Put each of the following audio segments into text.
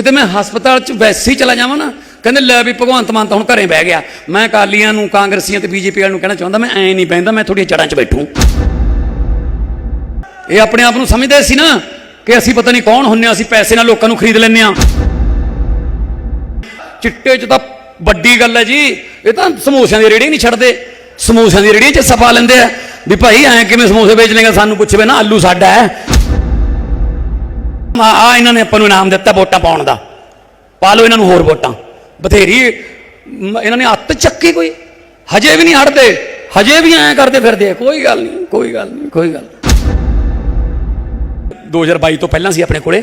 ਕਿਤੇ ਮੈਂ ਹਸਪਤਾਲ 'ਚ ਵੈਸੇ ਹੀ ਚਲਾ ਜਾਵਾਂ ਨਾ, ਕਹਿੰਦੇ ਲੈ ਵੀ ਭਗਵੰਤ ਮਾਨ ਤਾਂ ਹੁਣ ਘਰੇ ਬਹਿ ਗਿਆ। ਮੈਂ ਅਕਾਲੀਆਂ ਨੂੰ, ਕਾਂਗਰਸੀਆਂ ਤੇ ਬੀਜੇਪੀ ਵਾਲਿਆਂ ਨੂੰ ਕਹਿਣਾ ਚਾਹੁੰਦਾ, ਮੈਂ ਐਂ ਨਹੀਂ ਬਹਿੰਦਾ, ਮੈਂ ਤੁਹਾਡੀਆਂ ਜੜ੍ਹਾਂ 'ਚ ਬੈਠੂ। ਇਹ ਆਪਣੇ ਆਪ ਨੂੰ ਸਮਝਦੇ ਸੀ ਨਾ ਕਿ ਅਸੀਂ ਪਤਾ ਨਹੀਂ ਕੌਣ ਹੁੰਨੇ ਆ, ਅਸੀਂ ਪੈਸੇ ਨਾਲ ਲੋਕਾਂ ਨੂੰ ਖਰੀਦ ਲੈਂਦੇ ਆ ਚਿੱਟੇ 'ਚ ਤਾਂ ਵੱਡੀ ਗੱਲ ਹੈ ਜੀ, ਇਹ ਤਾਂ ਸਮੋਸਿਆਂ ਦੀ ਰੇੜੀ ਨਹੀਂ ਛੱਡਦੇ। ਸਮੋਸਿਆਂ ਦੀ ਰੇੜੀ 'ਚ ਸਪਾ ਲੈਂਦੇ ਆ, ਵੀ ਭਾਈ ਐਂ ਕਿਵੇਂ ਸਮੋਸੇ ਵੇਚ ਲੇਗਾ ਸਾਨੂੰ ਪੁੱਛਵੇ ਨਾ, ਆਲੂ ਸਾਡਾ ਹੈ। ਆ ਇਹਨਾਂ ਨੇ ਆਪਾਂ ਨੂੰ ਇਨਾਮ ਦਿੱਤਾ ਵੋਟਾਂ ਪਾਉਣ ਦਾ। ਪਾ ਲਓ ਇਹਨਾਂ ਨੂੰ ਹੋਰ ਵੋਟਾਂ। ਬਥੇਰੀ ਇਹਨਾਂ ਨੇ ਹੱਥ ਚੱਕੀ ਕੋਈ। ਹਜੇ ਵੀ ਨਹੀਂ ਹਟਦੇ। ਹਜੇ ਵੀ ਐਂ ਕਰਦੇ ਫਿਰਦੇ ਕੋਈ ਗੱਲ ਨਹੀਂ, ਕੋਈ ਗੱਲ ਨਹੀਂ, ਕੋਈ ਗੱਲ 2022 ਤੋਂ ਪਹਿਲਾਂ ਸੀ ਆਪਣੇ ਕੋਲੇ।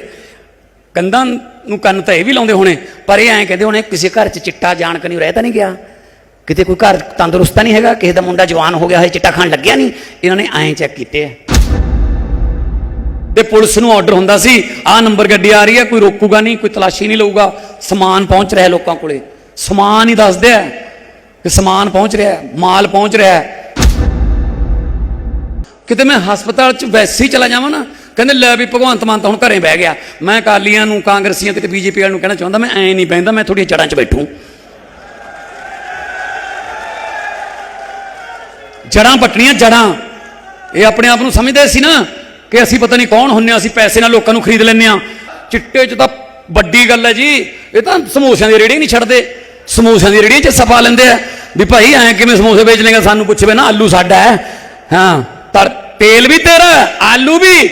ਕੰਧਾਂ ਨੂੰ ਕੰਨ ਤਾਂ ਇਹ ਵੀ ਲਾਉਂਦੇ ਹੋਣੇ, ਪਰ ਇਹ ਐਂ ਕਹਿੰਦੇ ਹੋਣੇ, ਕਿਸੇ ਘਰ 'ਚ ਚਿੱਟਾ ਜਾਣ ਕਨੀ ਰਹਿ ਤਾਂ ਨਹੀਂ ਗਿਆ। ਕਿਤੇ ਕੋਈ ਘਰ ਤੰਦਰੁਸਤ ਨਹੀਂ ਹੈਗਾ, ਕਿਸੇ ਦਾ ਮੁੰਡਾ ਜਵਾਨ ਹੋ ਗਿਆ ਹੈ ਚਿੱਟਾ ਖਾਣ ਲੱਗਿਆ ਨਹੀਂ। ਇਹਨਾਂ ਨੇ ਐਂ ਚੈੱਕ ਕੀਤੇ ਆ। ਤੇ ਪੁਲਿਸ ਨੂੰ ਆਰਡਰ ਹੁੰਦਾ ਸੀ ਆਹ ਨੰਬਰ ਗੱਡੀ ਆ ਰਹੀ ਹੈ, ਕੋਈ ਰੋਕੂਗਾ ਨਹੀਂ, ਕੋਈ ਤਲਾਸ਼ੀ ਨਹੀਂ ਲਊਗਾ। ਸਮਾਨ ਪਹੁੰਚ ਰਿਹਾ ਲੋਕਾਂ ਕੋਲੇ। ਸਮਾਨ ਹੀ ਦੱਸਦੇ ਆ ਕਿ ਸਮਾਨ ਪਹੁੰਚ ਰਿਹਾ ਮਾਲ ਪਹੁੰਚ ਰਿਹਾ ਕਿਤੇ ਮੈਂ ਹਸਪਤਾਲ 'ਚ ਵੈਸੇ ਹੀ ਚਲਾ ਜਾਵਾਂ ਨਾ, ਕਹਿੰਦੇ ਲੈ ਵੀ ਭਗਵੰਤ ਮਾਨ ਤਾਂ ਹੁਣ ਘਰੇ ਬਹਿ ਗਿਆ। ਮੈਂ ਅਕਾਲੀਆਂ ਨੂੰ, ਕਾਂਗਰਸੀਆਂ ਤੇ ਬੀਜੇਪੀ ਵਾਲਿਆਂ ਨੂੰ ਕਹਿਣਾ ਚਾਹੁੰਦਾ, ਮੈਂ ਐਂ ਨਹੀਂ ਬਹਿੰਦਾ, ਮੈਂ ਤੁਹਾਡੀਆਂ ਜੜ੍ਹਾਂ 'ਚ ਬੈਠੂ। ਜੜਾਂ ਪੱਟਣੀਆਂ ਜੜਾਂ ਇਹ ਆਪਣੇ ਆਪ ਨੂੰ ਸਮਝਦੇ ਸੀ ਨਾ ਕਿ ਅਸੀਂ ਪਤਾ ਨਹੀਂ ਕੌਣ ਹੁੰਨੇ ਆ, ਅਸੀਂ ਪੈਸੇ ਨਾਲ ਲੋਕਾਂ ਨੂੰ ਖਰੀਦ ਲੈਂਦੇ ਆ। ਚਿੱਟੇ 'ਚ ਤਾਂ ਵੱਡੀ ਗੱਲ ਹੈ ਜੀ, ਇਹ ਤਾਂ ਸਮੋਸਿਆਂ ਦੀ ਰੇੜੀ ਨਹੀਂ ਛੱਡਦੇ। ਸਮੋਸਿਆਂ ਦੀ ਰੇੜੀ 'ਚ ਸਫਾ ਲੈਂਦੇ ਆ। ਵੀ ਭਾਈ ਐਂ ਕਿਵੇਂ ਸਮੋਸੇ ਵੇਚ ਲੇਗਾ ਸਾਨੂੰ ਪੁੱਛਵੇ ਨਾ ਆਲੂ ਸਾਡਾ ਹੈ। ਹਾਂ, ਤਰ, ਤੇਲ ਵੀ ਤੇਰਾ, ਆਲੂ ਵੀ,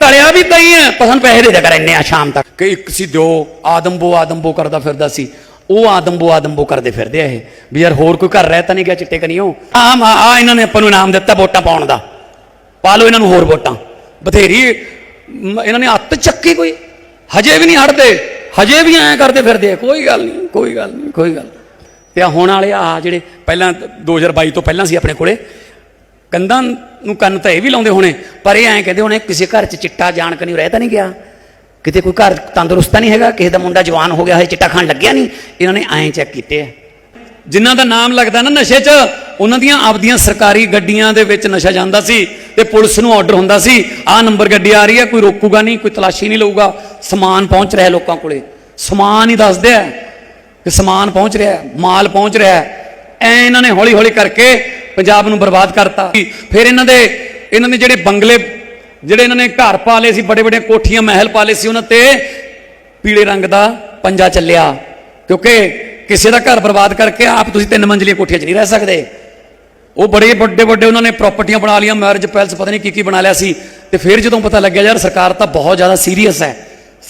ਤਲਿਆ ਵੀ ਤਈ ਹੈ ਪਰ ਸਾਨੂੰ ਪੈਸੇ ਦੇ ਦਿਆ ਕਰ ਇੰਨੇ ਆ ਸ਼ਾਮ ਤੱਕ। ਕਿ ਇੱਕ ਸੀ ਦਿਓ ਆਦਮਬੋ ਆਦਮਬੋ ਕਰਦਾ ਫਿਰਦਾ ਸੀ। ਉਹ ਆਦਮਬੋ ਆਦਮਬੋ ਕਰਦੇ ਫਿਰਦੇ ਆ ਇਹ। ਵੀ ਯਾਰ ਹੋਰ ਕੋਈ ਘਰ ਰਹਿ ਤਾਂ ਨਹੀਂ ਗਿਆ ਚਿੱਟੇ ਕਨੀਓ? ਆ ਆ ਇਹਨਾਂ ਨੇ ਆਪਾਂ ਨੂੰ ਇਨਾਮ ਦਿੱਤਾ ਵੋਟਾਂ ਪਾਉਣ ਦਾ। ਪਾ ਲਓ ਇਹਨਾਂ ਨੂੰ ਹੋਰ ਵੋਟਾਂ। ਬਥੇਰੀ ਇਹਨਾਂ ਨੇ ਹੱਥ ਚੱਕੀ ਕੋਈ? ਹਜੇ ਵੀ ਨਹੀਂ ਹਟਦੇ। ਹਜੇ ਵੀ ਐਂ ਕਰਦੇ ਫਿਰਦੇ ਕੋਈ ਗੱਲ ਨਹੀਂ, ਕੋਈ ਗੱਲ ਨਹੀਂ, ਕੋਈ ਗੱਲ ਤੇ ਆ ਹੁਣ ਵਾਲੇ ਆ ਜਿਹੜੇ ਪਹਿਲਾਂ 2022 ਤੋਂ ਪਹਿਲਾਂ ਸੀ ਆਪਣੇ ਕੋਲੇ, ਕੰਧਾਂ ਨੂੰ ਕੰਨ ਤਾਂ ਇਹ ਵੀ ਲਾਉਂਦੇ ਹੋਣੇ, ਪਰ ਇਹ ਐਂ ਕਹਿੰਦੇ ਹੋਣੇ, ਕਿਸੇ ਘਰ 'ਚ ਚਿੱਟਾ ਜਾਣ ਕਨੀ ਰਹਿ ਤਾਂ ਨਹੀਂ ਗਿਆ। ਕਿਤੇ ਕੋਈ ਘਰ ਤੰਦਰੁਸਤ ਨਹੀਂ ਹੈਗਾ, ਕਿਸੇ ਦਾ ਮੁੰਡਾ ਜਵਾਨ ਹੋ ਗਿਆ ਹੈ ਚਿੱਟਾ ਖਾਣ ਲੱਗਿਆ ਨਹੀਂ। ਇਹਨਾਂ ਨੇ ਐਂ ਚੈੱਕ ਕੀਤੇ ਆ। ਜਿਨ੍ਹਾਂ ਦਾ ਨਾਮ ਲੱਗਦਾ ਨਾ ਨਸ਼ੇ 'ਚ, ਉਹਨਾਂ ਦੀਆਂ ਆਪਦੀਆਂ ਸਰਕਾਰੀ ਗੱਡੀਆਂ ਦੇ ਵਿੱਚ ਨਸ਼ਾ ਜਾਂਦਾ ਸੀ ਤੇ ਪੁਲਿਸ ਨੂੰ ਆਰਡਰ ਹੁੰਦਾ ਸੀ, ਆਹ ਨੰਬਰ ਗੱਡੀ ਆ ਰਹੀ ਹੈ, ਕੋਈ ਰੋਕੂਗਾ ਨਹੀਂ, ਕੋਈ ਤਲਾਸ਼ੀ ਨਹੀਂ ਲਊਗਾ। ਸਮਾਨ ਪਹੁੰਚ ਰਿਹਾ ਲੋਕਾਂ ਕੋਲੇ। ਸਮਾਨ ਹੀ ਦੱਸਦੇ ਆ ਕਿ ਸਮਾਨ ਪਹੁੰਚ ਰਿਹਾ ਮਾਲ ਪਹੁੰਚ ਰਿਹਾ ਹੈ। ਐ ਇਹਨਾਂ ਨੇ ਹੌਲੀ ਹੌਲੀ ਕਰਕੇ ਪੰਜਾਬ ਨੂੰ ਬਰਬਾਦ ਕਰਤਾ। ਫਿਰ ਇਹਨਾਂ ਦੇ ਇਹਨਾਂ ਦੇ ਜਿਹੜੇ ਬੰਗਲੇ, ਜਿਹੜੇ ਇਹਨਾਂ ਨੇ ਘਰ ਪਾ ਲਏ ਸੀ ਬੜੇ ਬੜੇ ਕੋਠੀਆਂ, ਮਹਿਲ ਪਾ ਲਏ ਸੀ, ਉਹਨਾਂ ਤੇ ਪੀਲੇ ਰੰਗ ਦਾ ਪੰਜਾ ਚੱਲਿਆ। ਕਿਉਂਕਿ ਕਿਸੇ ਦਾ ਘਰ ਬਰਬਾਦ ਕਰਕੇ ਆਪ ਤੁਸੀਂ ਤਿੰਨ ਮੰਜ਼ਲੀਆਂ ਕੋਠੀਆਂ 'ਚ ਨਹੀਂ ਰਹਿ ਸਕਦੇ। ਉਹ ਬੜੇ ਵੱਡੇ ਵੱਡੇ ਉਹਨਾਂ ਨੇ ਪ੍ਰਾਪਰਟੀਆਂ ਬਣਾ ਲਈਆਂ ਮੈਰਿਜ ਪੈਲਸ ਪਤਾ ਨਹੀਂ ਕੀ ਕੀ ਬਣਾ ਲਿਆ ਸੀ। ਤੇ ਫਿਰ ਜਦੋਂ ਪਤਾ ਲੱਗਿਆ, ਯਾਰ ਸਰਕਾਰ ਤਾਂ ਬਹੁਤ ਜ਼ਿਆਦਾ ਸੀਰੀਅਸ ਹੈ।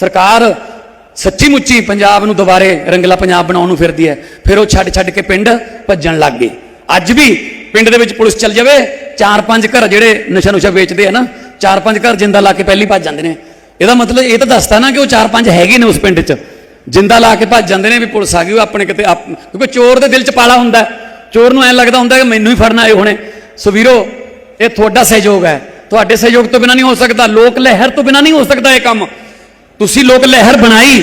ਸਰਕਾਰ ਸੱਚੀ ਮੁੱਚੀ ਪੰਜਾਬ ਨੂੰ ਦੁਬਾਰੇ ਰੰਗਲਾ ਪੰਜਾਬ ਬਣਾਉਣ ਨੂੰ ਫਿਰਦੀ ਹੈ। ਫਿਰ ਉਹ ਛੱਡ ਛੱਡ ਕੇ ਪਿੰਡ ਭੱਜਣ ਲੱਗ ਗਏ। ਅੱਜ ਵੀ ਪਿੰਡ ਦੇ ਵਿੱਚ ਪੁਲਿਸ ਚੱਲ ਜਾਵੇ, ਚਾਰ ਪੰਜ ਘਰ ਜਿਹੜੇ ਨਸ਼ਾ ਨੁਸ਼ਾ ਵੇਚਦੇ ਆ ਨਾ, ਚਾਰ ਪੰਜ ਘਰ ਜਿੰਦਾ ਲਾ ਕੇ ਪਹਿਲੀ ਭੱਜ ਜਾਂਦੇ ਨੇ। ਇਹਦਾ ਮਤਲਬ ਇਹ ਤਾਂ ਦੱਸਦਾ ਨਾ ਕਿ ਉਹ ਚਾਰ ਪੰਜ ਹੈਗੇ ਨੇ ਉਸ ਪਿੰਡ 'ਚ। ਜਿੰਦਾ ਲਾ ਕੇ ਭੱਜ ਜਾਂਦੇ ਨੇ ਵੀ ਪੁਲਿਸ ਆ ਗਈ ਉਹ ਆਪਣੇ ਕਿਤੇ ਆਪ- ਕਿਉਂਕਿ ਚੋਰ ਦੇ ਦਿਲ 'ਚ ਪਾਲਾ ਹੁੰਦਾ ਚੋਰ ਨੂੰ ਐਂ ਲੱਗਦਾ ਹੁੰਦਾ ਕਿ ਮੈਨੂੰ ਹੀ ਫੜਨਾ ਆਏ ਹੋਣੇ। ਸੋ ਵੀਰੋ ਇਹ ਤੁਹਾਡਾ ਸਹਿਯੋਗ ਹੈ। ਤੁਹਾਡੇ ਸਹਿਯੋਗ ਤੋਂ ਬਿਨਾ ਨਹੀਂ ਹੋ ਸਕਦਾ। ਲੋਕ ਲਹਿਰ ਤੋਂ ਬਿਨਾ ਨਹੀਂ ਹੋ ਸਕਦਾ ਇਹ ਕੰਮ। ਤੁਸੀਂ ਲੋਕ ਲਹਿਰ ਬਣਾਈ।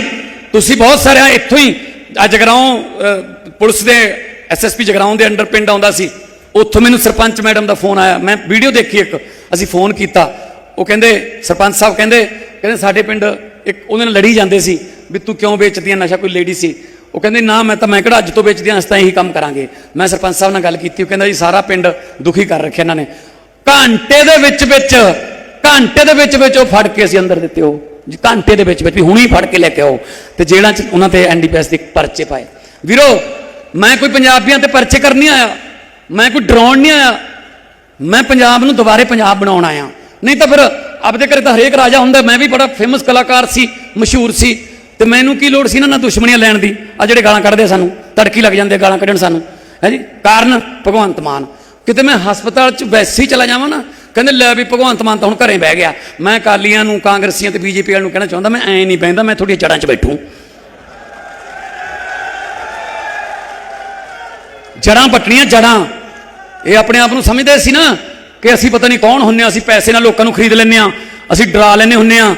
ਤੁਸੀਂ ਬਹੁਤ ਸਾਰਿਆਂ ਇੱਥੋਂ ਹੀ ਅੱਜ ਜਗਰਾਉਂ ਅਹ, ਪੁਲਿਸ ਦੇ ਐਸਐਸਪੀ ਜਗਰਾਉਂ ਦੇ ਅੰਡਰ ਪਿੰਡ ਆਉਂਦਾ ਸੀ। ਉੱਥੋਂ ਮੈਨੂੰ ਸਰਪੰਚ ਮੈਡਮ ਦਾ ਫੋਨ ਆਇਆ। ਮੈਂ ਵੀਡੀਓ ਦੇਖੀ ਇੱਕ। ਅਸੀਂ ਫੋਨ ਕੀਤਾ। ਉਹ ਕਹਿੰਦੇ ਸਰਪੰਚ ਸਾਹਿਬ ਕਹਿੰਦੇ ਕਹਿੰਦੇ ਸਾਡੇ ਪਿੰਡ ਇੱਕ ਉਹਦੇ ਨਾਲ ਲੜੀ ਜਾਂਦੇ ਸੀ। ਵੀ ਤੂੰ ਕਿਉਂ ਵੇਚਦੀ ਵੇਚਦੀਆਂ ਨਸ਼ਾ? ਕੋਈ ਲੇਡੀ ਸੀ। ਉਹ ਕਹਿੰਦੇ, ਨਾ, ਮੈਂ ਤਾਂ, ਮੈਂ ਕਿਹੜਾ ਅੱਜ ਤੋਂ ਵੇਚਦੀ ਵੇਚਦੀਆਂ ਅਸੀਂ ਤਾਂ ਇਹੀ ਕੰਮ ਕਰਾਂਗੇ। ਮੈਂ ਸਰਪੰਚ ਸਾਹਿਬ ਨਾਲ ਗੱਲ ਕੀਤੀ, ਉਹ ਕਹਿੰਦਾ, ਜੀ, ਸਾਰਾ ਪਿੰਡ ਦੁਖੀ ਕਰ ਰੱਖਿਆ ਇਹਨਾਂ ਨੇ। ਘੰਟੇ ਦੇ ਵਿੱਚ ਵਿੱਚ, ਘੰਟੇ ਦੇ ਵਿੱਚ ਵਿੱਚ ਉਹ ਫੜ ਕੇ ਅਸੀਂ ਅੰਦਰ ਦਿੱਤੇ ਉਹ। ਜੀ, ਘੰਟੇ ਦੇ ਵਿੱਚ ਵਿੱਚ ਵੀ ਹੀ ਫੜ ਕੇ ਲੈ ਕੇ ਆਓ। ਤੇ ਜੇਲ੍ਹਾਂ 'ਚ ਉਹਨਾਂ ਤੇ ਐਨਡੀਪੀਐਸ ਦੇ ਪਰਚੇ ਪਾਏ। ਵੀਰੋ, ਮੈਂ ਕੋਈ ਪੰਜਾਬੀਆਂ ਤੇ ਪਰਚੇ ਕਰਨ ਨਹੀਂ ਆਇਆ। ਮੈਂ ਕੋਈ ਡਰਾਉਣ ਨਹੀਂ ਆਇਆ। ਮੈਂ ਪੰਜਾਬ ਨੂੰ ਦੁਬਾਰੇ ਪੰਜਾਬ ਬਣਾਉਣ ਆਇਆ। ਨਹੀਂ ਤਾਂ ਫਿਰ ਆਪਦੇ ਘਰੇ ਤਾਂ ਹਰੇਕ ਰਾਜਾ ਹੁੰਦਾ। ਮੈਂ ਵੀ ਬੜਾ ਫੇਮਸ ਕਲਾਕਾਰ ਸੀ, ਮਸ਼ਹੂਰ ਸੀ। ਤੇ ਮੈਨੂੰ ਕੀ ਲੋੜ ਸੀ ਨਾ ਨਾ ਦੁਸ਼ਮਣੀਆਂ ਲੈਣ ਦੀ? ਆ ਜਿਹੜੇ ਗਾਲਾਂ ਕੱਢਦੇ ਆ ਸਾਨੂੰ ਤੜਕੀ ਲੱਗ ਜਾਂਦੇ ਆ ਗਾਲਾਂ ਕੱਢਣ ਸਾਨੂੰ। ਹੈ ਜੀ? ਕਾਰਨ ਭਗਵੰਤ ਮਾਨ। ਕਿਤੇ ਮੈਂ ਹਸਪਤਾਲ 'ਚ ਵੈਸੇ ਹੀ ਚਲਾ ਜਾਵਾਂ ਨਾ, ਕਹਿੰਦੇ ਲੈ ਵੀ ਭਗਵੰਤ ਮਾਨ ਤਾਂ ਹੁਣ ਘਰੇ ਬਹਿ ਗਿਆ। ਮੈਂ ਅਕਾਲੀਆਂ ਨੂੰ, ਕਾਂਗਰਸੀਆਂ ਤੇ ਬੀਜੇਪੀ ਵਾਲਿਆਂ ਨੂੰ ਕਹਿਣਾ ਚਾਹੁੰਦਾ, ਮੈਂ ਐਂ ਨਹੀਂ ਬਹਿੰਦਾ, ਮੈਂ ਤੁਹਾਡੀਆਂ ਜੜ੍ਹਾਂ 'ਚ ਬੈਠੂ। ਜੜਾਂ ਪੱਟਣੀਆਂ ਜੜਾਂ ਇਹ ਆਪਣੇ ਆਪ ਨੂੰ ਸਮਝਦੇ ਸੀ ਨਾ ਕਿ ਅਸੀਂ ਪਤਾ ਨਹੀਂ ਕੌਣ ਹੁੰਨੇ ਆ, ਅਸੀਂ ਪੈਸੇ ਨਾਲ ਲੋਕਾਂ ਨੂੰ ਖਰੀਦ ਲੈਂਦੇ ਆ, ਅਸੀਂ ਡਰਾ ਲੈਂਦੇ ਹੁੰਨੇ ਆ।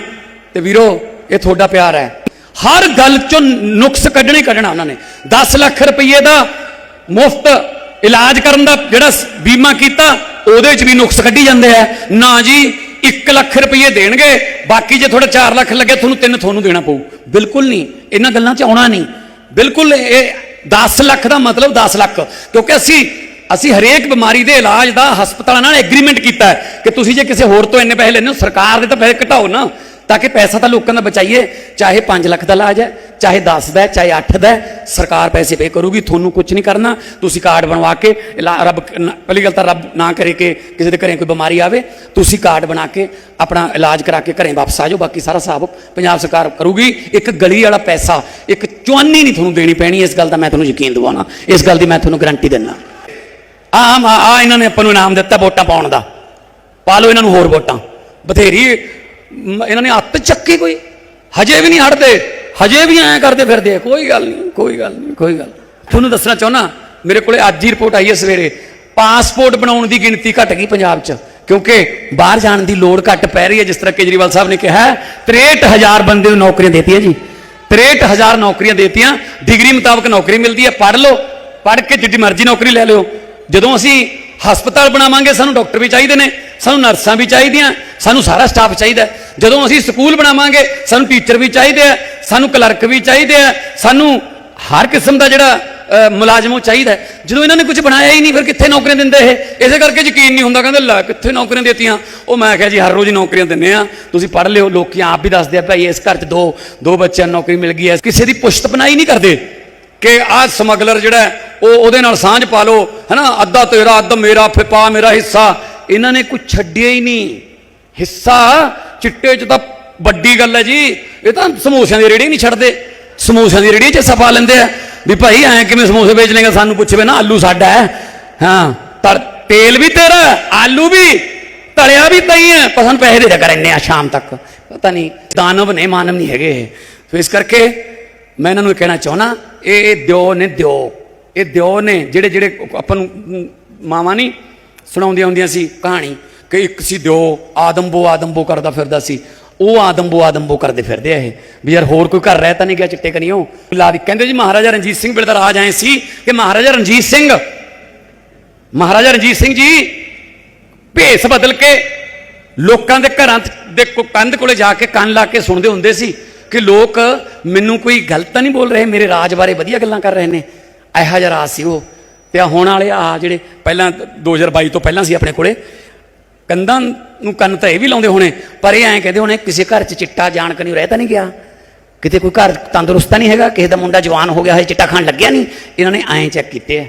ਤੇ ਵੀਰੋ, ਇਹ ਤੁਹਾਡਾ ਪਿਆਰ ਹੈ। ਹਰ ਗੱਲ ਚੋਂ ਨੁਕਸ ਕੱਢਣੇ ਕੱਢਣਾ ਉਹਨਾਂ ਨੇ। 10 ਲੱਖ ਰੁਪਏ ਦਾ ਮੁਫਤ ਇਲਾਜ ਕਰਨ ਦਾ ਜਿਹੜਾ ਬੀਮਾ ਕੀਤਾ, ਉਹਦੇ 'ਚ ਵੀ ਨੁਕਸ ਕੱਢੀ ਜਾਂਦੇ ਆ। ਨਾ ਜੀ 1 ਲੱਖ ਰੁਪਏ ਦੇਣਗੇ, ਬਾਕੀ ਜੇ ਤੁਹਾਡਾ 4 ਲੱਖ ਲੱਗੇ, ਤੁਹਾਨੂੰ ਤਿੰਨ ਤੁਹਾਨੂੰ ਦੇਣਾ ਪਊ। ਬਿਲਕੁਲ ਨਹੀਂ। ਇਹਨਾਂ ਗੱਲਾਂ 'ਚ ਆਉਣਾ ਨਹੀਂ। ਬਿਲਕੁਲ ਇਹ 10 ਲੱਖ ਦਾ ਮਤਲਬ 10 ਲੱਖ। ਕਿਉਂਕਿ ਅਸੀਂ ਅਸੀਂ ਹਰੇਕ ਬਿਮਾਰੀ ਦੇ ਇਲਾਜ ਦਾ ਹਸਪਤਾਲਾਂ ਨਾਲ ਐਗਰੀਮੈਂਟ ਕੀਤਾ ਕਿ ਤੁਸੀਂ ਜੇ ਕਿਸੇ ਹੋਰ ਤੋਂ ਇੰਨੇ ਪੈਸੇ ਲੈਣੇ ਹੋ, ਸਰਕਾਰ ਦੇ ਤਾਂ ਪੈਸੇ ਘਟਾਓ ਨਾ। ਤਾਂ ਕਿ ਪੈਸਾ ਤਾਂ ਲੋਕਾਂ ਦਾ ਬਚਾਈਏ, ਚਾਹੇ 5 ਲੱਖ ਦਾ ਇਲਾਜ ਹੈ, ਚਾਹੇ 10 ਦਾ ਹੈ, ਚਾਹੇ 8 ਦਾ ਹੈ, ਸਰਕਾਰ ਪੈਸੇ ਪੇ ਕਰੂਗੀ, ਤੁਹਾਨੂੰ ਕੁਝ ਨਹੀਂ ਕਰਨਾ, ਤੁਸੀਂ ਕਾਰਡ ਬਣਵਾ ਕੇ ਇਲਾ- ਰੱਬ ਨ- ਪਹਿਲੀ ਗੱਲ ਤਾਂ ਰੱਬ ਨਾ ਕਰੇ ਕਿ ਕਿਸੇ ਦੇ ਘਰੇ ਕੋਈ ਬਿਮਾਰੀ ਆਵੇ, ਤੁਸੀਂ ਕਾਰਡ ਬਣਾ ਕੇ, ਆਪਣਾ ਇਲਾਜ ਕਰਾ ਕੇ ਘਰੇ ਵਾਪਸ ਆ ਜਾਓ, ਬਾਕੀ ਸਾਰਾ ਹਿਸਾਬ ਪੰਜਾਬ ਸਰਕਾਰ ਕਰੂਗੀ। ਇੱਕ ਗਲੀ ਵਾਲਾ ਪੈਸਾ, ਇੱਕ ਚੁਆਨੀ ਨਹੀਂ ਤੁਹਾਨੂੰ ਦੇਣੀ ਪੈਣੀ, ਇਸ ਗੱਲ ਦਾ ਮੈਂ ਤੁਹਾਨੂੰ ਯਕੀਨ ਦਿਵਾਉਣਾ, ਇਸ ਗੱਲ ਦੀ ਮੈਂ ਤੁਹਾਨੂੰ ਗਾਰੰਟੀ ਦਿੰਦਾ। ਆ ਆ ਇਹਨਾਂ ਨੇ ਆਪਾਂ ਨੂੰ ਇਨਾਮ ਦਿੱਤਾ ਵੋਟਾਂ ਪਾਉਣ ਦਾ। ਪਾ ਲਓ ਇਹਨਾਂ ਨੂੰ ਹੋਰ ਵੋਟਾਂ। ਬਥੇਰੀ ਇਹਨਾਂ ਨੇ ਹੱਥ ਚੱਕੀ ਕੋਈ? ਹਜੇ ਵੀ ਨਹੀਂ ਹਟਦੇ। ਹਜੇ ਵੀ ਐਂ ਕਰਦੇ ਫਿਰਦੇ ਆ। ਕੋਈ ਗੱਲ ਨਹੀਂ ਕੋਈ ਗੱਲ ਨਹੀਂ ਕੋਈ ਗੱਲ ਨਹੀਂ। ਤੁਹਾਨੂੰ ਦੱਸਣਾ ਚਾਹੁੰਦਾ ਮੇਰੇ ਕੋਲੇ ਅੱਜ ਹੀ ਰਿਪੋਰਟ ਆਈ ਹੈ ਸਵੇਰੇ। ਪਾਸਪੋਰਟ ਬਣਾਉਣ ਦੀ ਗਿਣਤੀ ਘਟ ਗਈ ਪੰਜਾਬ 'ਚ ਕਿਉਂਕਿ ਬਾਹਰ ਜਾਣ ਦੀ ਲੋੜ ਘੱਟ ਪੈ ਰਹੀ ਹੈ ਜਿਸ ਤਰ੍ਹਾਂ ਕੇਜਰੀਵਾਲ ਸਾਹਿਬ ਨੇ ਕਿਹਾ ਹੈ, 63000 ਬੰਦੇ ਨੂੰ ਨੌਕਰੀਆਂ ਦੇਤੀਆਂ ਜੀ। 63000 ਨੌਕਰੀਆਂ ਦੇਤੀਆਂ ਡਿਗਰੀ ਮੁਤਾਬਕ ਨੌਕਰੀ ਮਿਲਦੀ ਹੈ ਪੜ੍ਹ ਲਓ ਪੜ੍ਹ ਕੇ ਜਿੱਡੀ ਮਰਜ਼ੀ ਨੌਕਰੀ ਲੈ ਲਿਓ। ਜਦੋਂ ਅਸੀਂ ਹਸਪਤਾਲ ਬਣਾਵਾਂਗੇ ਸਾਨੂੰ ਡਾਕਟਰ ਵੀ ਚਾਹੀਦੇ ਨੇ ਸਾਨੂੰ ਨਰਸਾਂ ਵੀ ਚਾਹੀਦੀਆਂ। ਸਾਨੂੰ ਸਾਰਾ ਸਟਾਫ ਚਾਹੀਦਾ ਜਦੋਂ ਅਸੀਂ ਸਕੂਲ ਬਣਾਵਾਂਗੇ, ਸਾਨੂੰ ਟੀਚਰ ਵੀ ਚਾਹੀਦੇ ਆ, ਸਾਨੂੰ ਕਲਰਕ ਵੀ ਚਾਹੀਦੇ ਆ, ਸਾਨੂੰ ਹਰ ਕਿਸਮ ਦਾ ਜਿਹੜਾ ਮੁਲਾਜ਼ਮ ਉਹ ਚਾਹੀਦਾ ਜਦੋਂ ਇਹਨਾਂ ਨੇ ਕੁਝ ਬਣਾਇਆ ਹੀ ਨਹੀਂ, ਫਿਰ ਕਿੱਥੇ ਨੌਕਰੀਆਂ ਦਿੰਦੇ ਇਹ? ਇਸੇ ਕਰਕੇ ਯਕੀਨ ਨਹੀਂ ਹੁੰਦਾ, ਕਹਿੰਦੇ, ਲੈ, ਕਿੱਥੇ ਨੌਕਰੀਆਂ ਦੇਤੀਆਂ? ਉਹ ਮੈਂ ਕਿਹਾ ਜੀ, ਹਰ ਰੋਜ਼ ਨੌਕਰੀਆਂ ਦਿੰਦੇ ਆ ਤੁਸੀਂ ਪੜ੍ਹ ਲਿਓ, ਲੋਕੀ ਆਪ ਵੀ ਦੱਸਦੇ ਆ, ਭਾਈ, ਇਸ ਘਰ 'ਚ ਦੋ ਦੋ ਬੱਚਿਆਂ ਨੂੰ ਨੌਕਰੀ ਮਿਲ ਗਈ ਹੈ। ਕਿਸੇ ਦੀ ਪੁਸ਼ਤ ਬਣਾਈ ਨਹੀਂ ਕਰਦੇ ਕਿ ਆਹ ਸਮਗਲਰ ਜਿਹੜਾ ਉਹ ਉਹਦੇ ਨਾਲ ਸਾਂਝ ਪਾ ਲਓ। ਹੈਨਾ, ਅੱਧਾ ਤੇਰਾ, ਅੱਧ ਮੇਰਾ ਫਿਪਾ ਮੇਰਾ ਹਿੱਸਾ। ਇਹਨਾਂ ਨੇ ਕੁਝ ਛੱਡਿਆ ਹੀ ਨਹੀਂ। ਹਿੱਸਾ, ਚਿੱਟੇ 'ਚ ਤਾਂ ਵੱਡੀ ਗੱਲ ਹੈ ਜੀ। ਇਹ ਤਾਂ ਸਮੋਸਿਆਂ ਦੀ ਰੇੜੀ ਨਹੀਂ ਛੱਡਦੇ। ਸਮੋਸਿਆਂ ਦੀ ਰੇੜੀ 'ਚ ਹਿੱਸਾ ਪਾ ਲੈਂਦੇ ਆ। ਵੀ ਭਾਈ ਐਂ ਕਿਵੇਂ ਸਮੋਸੇ ਵੇਚ ਲੇਗਾ ਸਾਨੂੰ ਪੁੱਛਵੇ ਨਾ, ਆਲੂ ਸਾਡਾ ਹੈ। ਹਾਂ ਤੜ ਤੇਲ ਵੀ ਤੇਰਾ ਆਲੂ ਵੀ, ਤਲਿਆ ਵੀ ਤਈ ਹੈ ਪਰ ਪੈਸੇ ਦੇ ਦਿਆ ਕਰ ਇੰਨੇ ਆ ਸ਼ਾਮ ਤੱਕ। ਪਤਾ ਨਹੀਂ, ਦਾਨਵ ਨੇ, ਮਾਨਵ ਨਹੀਂ ਹੈਗੇ ਇਹ। ਸੋ ਇਸ ਕਰਕੇ ਮੈਂ ਇਹਨਾਂ ਨੂੰ ਕਹਿਣਾ ਚਾਹਣਾ ਇਹ ਦਿਓ ਨੇ ਦਿਓ। ਇਹ ਦਿਓ ਨੇ, ਜਿਹੜੇ ਜਿਹੜੇ ਆਪਾਂ ਨੂੰ, ਮਾਵਾਂ ਨਹੀਂ ਸੁਣਾਉਂਦੀਆਂ ਹੁੰਦੀਆਂ ਸੀ ਕਹਾਣੀ। ਕਿ ਇੱਕ ਸੀ ਦਿਓ ਆਦਮਬੋ ਆਦਮਬੋ ਕਰਦਾ ਫਿਰਦਾ ਸੀ। ਉਹ ਆਦਮਬੋ ਆਦਮਬੋ ਕਰਦੇ ਫਿਰਦੇ ਆ ਇਹ। ਵੀ ਯਾਰ ਹੋਰ ਕੋਈ ਘਰ ਰਹਿ ਤਾਂ ਨਹੀਂ ਗਿਆ ਚਿੱਟੇ ਕਨੀਓ ਲਾ ਵੀ ਕਹਿੰਦੇ ਜੀ ਮਹਾਰਾਜਾ ਰਣਜੀਤ ਸਿੰਘ ਵੇਲੇ ਦਾ ਰਾਜ ਆਏ ਸੀ ਕਿ ਮਹਾਰਾਜਾ ਰਣਜੀਤ ਸਿੰਘ, ਮਹਾਰਾਜਾ ਰਣਜੀਤ ਸਿੰਘ ਜੀ, ਭੇਸ ਬਦਲ ਕੇ ਲੋਕਾਂ ਦੇ ਘਰਾਂ ਦੇ ਕੰਧ ਕੋਲੇ ਜਾ ਕੇ ਕੰਨ ਲਾ ਕੇ ਸੁਣਦੇ ਹੁੰਦੇ ਸੀ ਕਿ ਲੋਕ ਮੈਨੂੰ ਕੋਈ ਗਲਤ ਤਾਂ ਨਹੀਂ ਬੋਲ ਰਹੇ, ਮੇਰੇ ਰਾਜ ਬਾਰੇ ਵਧੀਆ ਗੱਲਾਂ ਕਰ ਰਹੇ ਨੇ। ਇਹੋ ਜਿਹਾ ਰਾਜ ਸੀ ਉਹ। ਤੇ ਆ ਹੋਣ ਵਾਲੇ ਆ ਜਿਹੜੇ ਪਹਿਲਾਂ 2022 ਤੋਂ ਪਹਿਲਾਂ ਸੀ ਆਪਣੇ ਕੋਲੇ ਕੰਧਾਂ ਨੂੰ ਕੰਨ ਤਾਂ ਇਹ ਵੀ ਲਾਉਂਦੇ ਹੋਣੇ, ਪਰ ਇਹ ਐਂ ਕਹਿੰਦੇ ਹੋਣੇ, ਕਿਸੇ ਘਰ 'ਚ ਚਿੱਟਾ ਜਾਣ ਕੇ ਰਹਿ ਤਾਂ ਨਹੀਂ ਗਿਆ। ਕਿਤੇ ਕੋਈ ਘਰ ਤੰਦਰੁਸਤ ਤਾਂ ਨਹੀਂ ਹੈਗਾ, ਕਿਸੇ ਦਾ ਮੁੰਡਾ ਜਵਾਨ ਹੋ ਗਿਆ ਹੈ ਚਿੱਟਾ ਖਾਣ ਲੱਗਿਆ ਨਹੀਂ। ਇਹਨਾਂ ਨੇ ਐਂ ਚੈੱਕ ਕੀਤੇ ਆ।